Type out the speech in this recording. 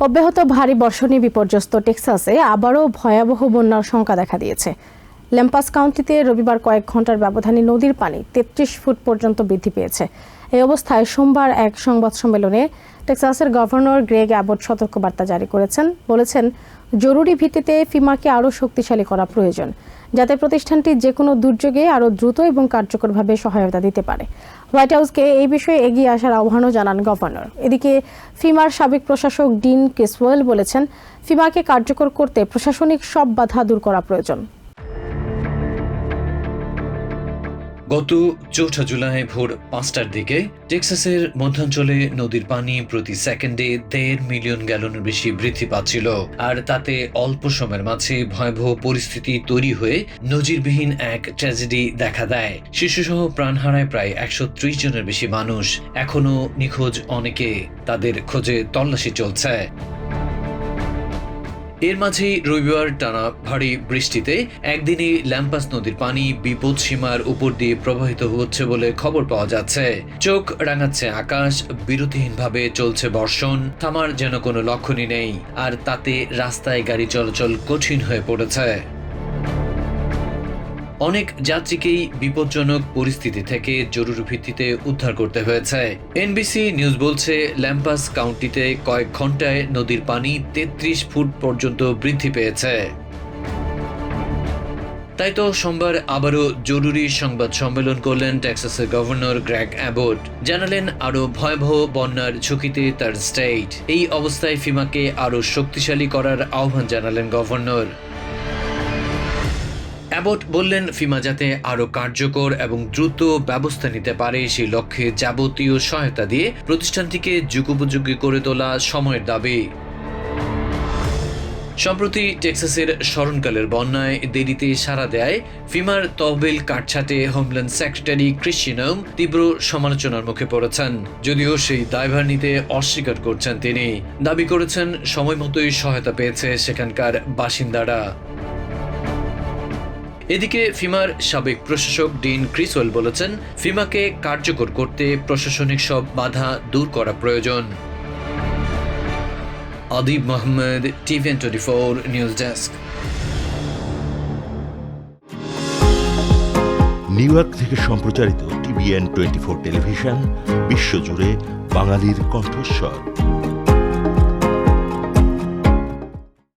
অব্যাহত ভারী বর্ষণে বিপর্যস্ত টেক্সাসে আবারও ভয়াবহ বন্যার শঙ্কা দেখা দিয়েছে। ল্যাম্পাস কাউন্টিতে রবিবার কয়েক ঘণ্টার ব্যবধানে নদীর পানি তেত্রিশ ফুট পর্যন্ত বৃদ্ধি পেয়েছে। এই অবস্থায় সোমবার এক সংবাদ সম্মেলনে টেক্সাসের গভর্নর গ্রেগ অ্যাবট সতর্কবার্তা জারি করেছেন। বলেছেন, জরুরি ভিত্তিতে ফিমাকে আরও শক্তিশালী করা প্রয়োজন, যাতে প্রতিষ্ঠানটি যে কোনো দুর্যোগে আরও দ্রুত এবং কার্যকরভাবে সহায়তা দিতে পারে। হোয়াইট হাউসকে এই বিষয়ে এগিয়ে আসার আহ্বানও জানান গভর্নর। এদিকে, ফিমার সাবেক প্রশাসক ডিন কেসওয়েল বলেছেন, ফিমাকে কার্যকর করতে প্রশাসনিক সব বাধা দূর করা প্রয়োজন। গত চৌঠা জুলাই ভোর পাঁচটার দিকে টেক্সাসের মধ্যাঞ্চলে নদীর পানি প্রতি সেকেন্ডে দেড় মিলিয়ন গ্যালনের বেশি বৃদ্ধি পাচ্ছিল। আর তাতে অল্প সময়ের মাঝে ভয়াবহ পরিস্থিতি তৈরি হয়ে নজিরবিহীন এক ট্র্যাজেডি দেখা দেয়। শিশুসহ প্রাণ হারায় প্রায় একশো ত্রিশ জনের বেশি মানুষ এখনও নিখোঁজ অনেকে। তাদের খোঁজে তল্লাশি চলছে। এর মাঝেই রবিবার টানা ভারী বৃষ্টিতে একদিনই ল্যাম্পাস নদীর পানি বিপদ সীমার উপর দিয়ে প্রবাহিত হচ্ছে বলে খবর পাওয়া যাচ্ছে। চোখ রাঙাচ্ছে আকাশ, বিরতিহীনভাবে চলছে বর্ষণ, থামার যেন কোনো লক্ষণই নেই। আর তাতে রাস্তায় গাড়ি চলাচল কঠিন হয়ে পড়েছে। অনেক যাত্রীকেই বিপজ্জনক পরিস্থিতি থেকে জরুরি ভিত্তিতে উদ্ধার করতে হয়েছে। এনবিসি নিউজ বলছে, ল্যাম্পাস কাউন্টিতে কয়েক ঘন্টায় নদীর পানি তেত্রিশ ফুট পর্যন্ত বৃদ্ধি পেয়েছে। তাই তো সোমবার আবারও জরুরি সংবাদ সম্মেলন করলেন টেক্সাসের গভর্নর গ্র্যাগ অ্যাবট। জানালেন আরও ভয়াবহ বন্যার ঝুঁকিতে তার স্টেট। এই অবস্থায় ফিমাকে আরও শক্তিশালী করার আহ্বান জানালেন গভর্নর। অ্যাবট বললেন ফিমা যাতে আরও কার্যকর এবং দ্রুত ব্যবস্থা নিতে পারে, সেই লক্ষ্যে যাবতীয় সহায়তা দিয়ে প্রতিষ্ঠানটিকে যুগোপযোগী করে তোলা সময়ের দাবি। সম্প্রতি টেক্সাসের স্মরণকালের বন্যায় দেরিতে সাড়া দেয় ফিমার তহবিল কাটছাটে হোমল্যান্ড সেক্রেটারি ক্রিশ্চিয়ানম তীব্র সমালোচনার মুখে পড়েছেন। যদিও সেই দায়ভার নিতে অস্বীকার করছেন তিনি। দাবি করেছেন সময় মতোই সহায়তা পেয়েছে সেখানকার বাসিন্দারা। এদিকে ফিমার সাবেক প্রশাসক ডিন ক্রিসওয়েল বলেছেন, ফিমাকে কার্যকর করতে প্রশাসনিক সব বাধা দূর করা প্রয়োজন। Adib Mohammad, TVN twenty four news desk. New York থেকে সম্প্রচারিত টিভিএন টোয়েন্টি ফোর টেলিভিশন, বিশ্বজুড়ে বাঙালির কণ্ঠস্বর।